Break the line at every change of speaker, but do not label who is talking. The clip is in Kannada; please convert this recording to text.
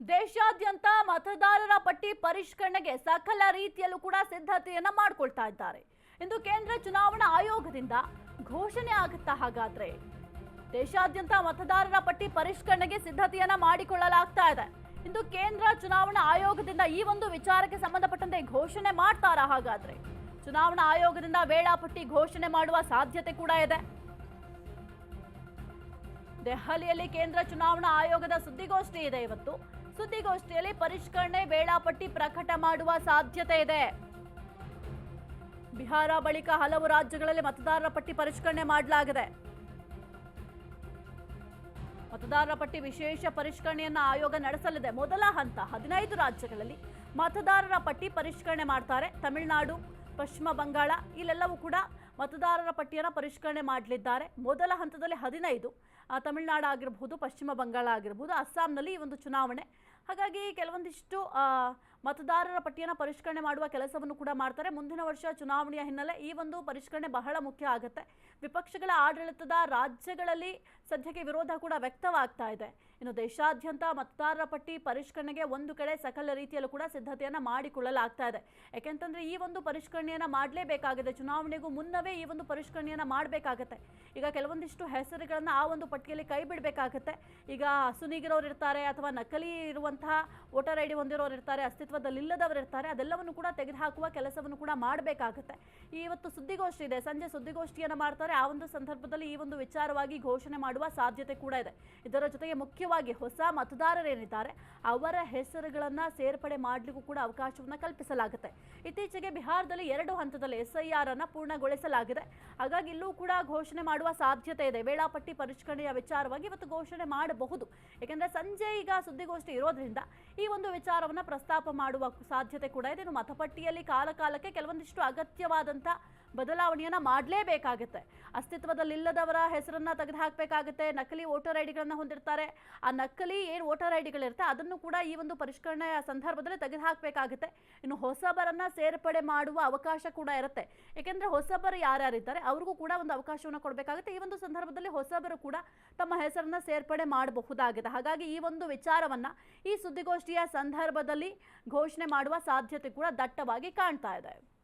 ದೇಶಾದ್ಯಂತ ಮತದಾರರ ಪಟ್ಟಿ ಪರಿಷ್ಕರಣೆಗೆ ಸಕಲ ರೀತಿಯಲ್ಲೂ ಕೂಡ ಸಿದ್ಧತೆಯನ್ನ ಮಾಡಿಕೊಳ್ತಾ ಇದ್ದಾರೆ. ಇಂದು ಕೇಂದ್ರ ಚುನಾವಣಾ ಆಯೋಗದಿಂದ ಘೋಷಣೆ ಆಗುತ್ತಾ ಹಾಗಾದ್ರೆ? ದೇಶಾದ್ಯಂತ ಮತದಾರರ ಪಟ್ಟಿ ಪರಿಷ್ಕರಣೆಗೆ ಸಿದ್ಧತೆಯನ್ನ ಮಾಡಿಕೊಳ್ಳಲಾಗ್ತಾ ಇದೆ. ಇಂದು ಕೇಂದ್ರ ಚುನಾವಣಾ ಆಯೋಗದಿಂದ ಈ ಒಂದು ವಿಚಾರಕ್ಕೆ ಸಂಬಂಧಪಟ್ಟಂತೆ ಘೋಷಣೆ ಮಾಡ್ತಾರಾ ಹಾಗಾದ್ರೆ? ಚುನಾವಣಾ ಆಯೋಗದಿಂದ ವೇಳಾಪಟ್ಟಿ ಘೋಷಣೆ ಮಾಡುವ ಸಾಧ್ಯತೆ ಕೂಡ ಇದೆ. ದೆಹಲಿಯಲ್ಲಿ ಕೇಂದ್ರ ಚುನಾವಣಾ ಆಯೋಗದ ಸುದ್ದಿಗೋಷ್ಠಿ ಇದೆ ಇವತ್ತು. ಸುದ್ದಿಗೋಷ್ಠಿಯಲ್ಲಿ ಪರಿಷ್ಕರಣೆ ವೇಳಾಪಟ್ಟಿ ಪ್ರಕಟ ಮಾಡುವ ಸಾಧ್ಯತೆ ಇದೆ. ಬಿಹಾರ ಬಳಿಕ ಹಲವು ರಾಜ್ಯಗಳಲ್ಲಿ ಮತದಾರರ ಪಟ್ಟಿ ಪರಿಷ್ಕರಣೆ ಮಾಡಲಾಗಿದೆ. ಮತದಾರರ ಪಟ್ಟಿ ವಿಶೇಷ ಪರಿಷ್ಕರಣೆಯನ್ನು ಆಯೋಗ ನಡೆಸಲಿದೆ. ಮೊದಲ ಹಂತ ಹದಿನೈದು ರಾಜ್ಯಗಳಲ್ಲಿ ಮತದಾರರ ಪಟ್ಟಿ ಪರಿಷ್ಕರಣೆ ಮಾಡ್ತಾರೆ. ತಮಿಳುನಾಡು, ಪಶ್ಚಿಮ ಬಂಗಾಳ ಇಲ್ಲೆಲ್ಲವೂ ಕೂಡ ಮತದಾರರ ಪಟ್ಟಿಯನ್ನು ಪರಿಷ್ಕರಣೆ ಮಾಡಲಿದ್ದಾರೆ. ಮೊದಲ ಹಂತದಲ್ಲಿ ಹದಿನೈದು ತಮಿಳುನಾಡು ಆಗಿರಬಹುದು ಪಶ್ಚಿಮ ಬಂಗಾಳ ಆಗಿರಬಹುದು ಅಸ್ಸಾಂನಲ್ಲಿ ಈ ಒಂದು ಚುನಾವಣೆ ಹಾಗಾಗಿ ಕೆಲವೊಂದಿಷ್ಟು ಮತದಾರರ ಪಟ್ಟಿಯನ್ನು ಪರಿಷ್ಕರಣೆ ಮಾಡುವ ಕೆಲಸವನ್ನು ಕೂಡ ಮಾಡ್ತಾರೆ. ಮುಂದಿನ ವರ್ಷ ಚುನಾವಣೆಯ ಹಿನ್ನೆಲೆ ಈ ಒಂದು ಪರಿಷ್ಕರಣೆ ಬಹಳ ಮುಖ್ಯ ಆಗುತ್ತೆ. ವಿಪಕ್ಷಗಳ ಆಡಳಿತದ ರಾಜ್ಯಗಳಲ್ಲಿ ಸದ್ಯಕ್ಕೆ ವಿರೋಧ ಕೂಡ ವ್ಯಕ್ತವಾಗ್ತಾ ಇದೆ. ಇನ್ನು ದೇಶಾದ್ಯಂತ ಮತದಾರರ ಪಟ್ಟಿ ಪರಿಷ್ಕರಣೆಗೆ ಒಂದು ಕಡೆ ಸಕಲ ರೀತಿಯಲ್ಲೂ ಕೂಡ ಸಿದ್ಧತೆಯನ್ನು ಮಾಡಿಕೊಳ್ಳಲಾಗ್ತಾ ಇದೆ. ಯಾಕೆಂತಂದ್ರೆ ಈ ಒಂದು ಪರಿಷ್ಕರಣೆಯನ್ನ ಮಾಡಲೇಬೇಕಾಗಿದೆ. ಚುನಾವಣೆಗೂ ಮುನ್ನವೇ ಈ ಒಂದು ಪರಿಷ್ಕರಣೆಯನ್ನ ಮಾಡಬೇಕಾಗತ್ತೆ. ಈಗ ಕೆಲವೊಂದಿಷ್ಟು ಹೆಸರುಗಳನ್ನು ಆ ಒಂದು ಪಟ್ಟಿಯಲ್ಲಿ ಕೈ ಬಿಡಬೇಕಾಗತ್ತೆ. ಈಗ ಹಸುನೀಗಿರೋರು ಇರ್ತಾರೆ ಅಥವಾ ನಕಲಿ ಇರುವಂತಹ ವೋಟರ್ ಐ ಡಿ ಹೊಂದಿರೋರು ಇರ್ತಾರೆ ಅಸ್ತಿತ್ವದಲ್ಲಿಲ್ಲದವರು ಇರ್ತಾರೆ, ಅದೆಲ್ಲವನ್ನು ಕೂಡ ತೆಗೆದುಹಾಕುವ ಕೆಲಸವನ್ನು ಕೂಡ ಮಾಡಬೇಕಾಗತ್ತೆ. ಇವತ್ತು ಸುದ್ದಿಗೋಷ್ಠಿ ಇದೆ. ಸಂಜೆ ಸುದ್ದಿಗೋಷ್ಠಿಯನ್ನು ಮಾಡ್ತಾರೆ. ಆ ಒಂದು ಸಂದರ್ಭದಲ್ಲಿ ಈ ಒಂದು ವಿಚಾರವಾಗಿ ಘೋಷಣೆ ಮಾಡುವ ಸಾಧ್ಯತೆ ಕೂಡ ಇದೆ. ಇದರ ಜೊತೆಗೆ ಮುಖ್ಯವಾಗಿ ಹೊಸ ಮತದಾರರೇನಿದ್ದಾರೆ, ಅವರ ಹೆಸರುಗಳನ್ನು ಸೇರ್ಪಡೆ ಮಾಡಲಿಕ್ಕೂ ಕೂಡ ಅವಕಾಶವನ್ನ ಕಲ್ಪಿಸಲಾಗುತ್ತೆ. ಇತ್ತೀಚೆಗೆ ಬಿಹಾರದಲ್ಲಿ ಎರಡು ಹಂತದಲ್ಲಿ ಎಸ್ ಐ ಅನ್ನ ಪೂರ್ಣಗೊಳಿಸಲಾಗಿದೆ. ಹಾಗಾಗಿ ಇಲ್ಲೂ ಕೂಡ ಘೋಷಣೆ ಮಾಡುವ ಸಾಧ್ಯತೆ ಇದೆ. ವೇಳಾಪಟ್ಟಿ ಪರಿಷ್ಕರಣೆಯ ವಿಚಾರವಾಗಿ ಇವತ್ತು ಘೋಷಣೆ ಮಾಡಬಹುದು. ಏಕೆಂದರೆ ಸಂಜೆ ಈಗ ಸುದ್ದಿಗೋಷ್ಠಿ ಇರೋದ್ರಿಂದ ಈ ಒಂದು ವಿಚಾರವನ್ನ ಪ್ರಸ್ತಾಪ ಮಾಡುವ ಸಾಧ್ಯತೆ ಕೂಡ ಇದೆ. ಇನ್ನು ಮತಪಟ್ಟಿಯಲ್ಲಿ ಕಾಲಕಾಲಕ್ಕೆ ಕೆಲವೊಂದಿಷ್ಟು ಅಗತ್ಯವಾದಂಥ ಬದಲಾವಣೆಯನ್ನ ಮಾಡಲೇಬೇಕಾಗುತ್ತೆ. ಅಸ್ತಿತ್ವದಲ್ಲಿಲ್ಲದವರ ಹೆಸರನ್ನ ತೆಗೆದುಹಾಕಬೇಕಾಗುತ್ತೆ. ನಕಲಿ ವೋಟರ್ ಐ ಡಿಗಳನ್ನು ಹೊಂದಿರ್ತಾರೆ. ಆ ನಕಲಿ ಏನು ವೋಟರ್ ಐ ಡಿಗಳಿರುತ್ತೆ ಅದನ್ನು ಕೂಡ ಈ ಒಂದು ಪರಿಷ್ಕರಣೆಯ ಸಂದರ್ಭದಲ್ಲಿ ತೆಗೆದುಹಾಕಬೇಕಾಗುತ್ತೆ. ಇನ್ನು ಹೊಸಬರನ್ನ ಸೇರ್ಪಡೆ ಮಾಡುವ ಅವಕಾಶ ಕೂಡ ಇರುತ್ತೆ. ಏಕೆಂದರೆ ಹೊಸಬರು ಯಾರ್ಯಾರಿದ್ದಾರೆ ಅವ್ರಿಗೂ ಕೂಡ ಒಂದು ಅವಕಾಶವನ್ನು ಕೊಡಬೇಕಾಗುತ್ತೆ. ಈ ಒಂದು ಸಂದರ್ಭದಲ್ಲಿ ಹೊಸಬರು ಕೂಡ ತಮ್ಮ ಹೆಸರನ್ನ ಸೇರ್ಪಡೆ ಮಾಡಬಹುದಾಗಿದೆ. ಹಾಗಾಗಿ ಈ ಒಂದು ವಿಚಾರವನ್ನ ಈ ಸುದ್ದಿಗೋಷ್ಠಿಯ ಸಂದರ್ಭದಲ್ಲಿ ಘೋಷಣೆ ಮಾಡುವ ಸಾಧ್ಯತೆ ಕೂಡ ದಟ್ಟವಾಗಿ ಕಾಣ್ತಾ ಇದೆ.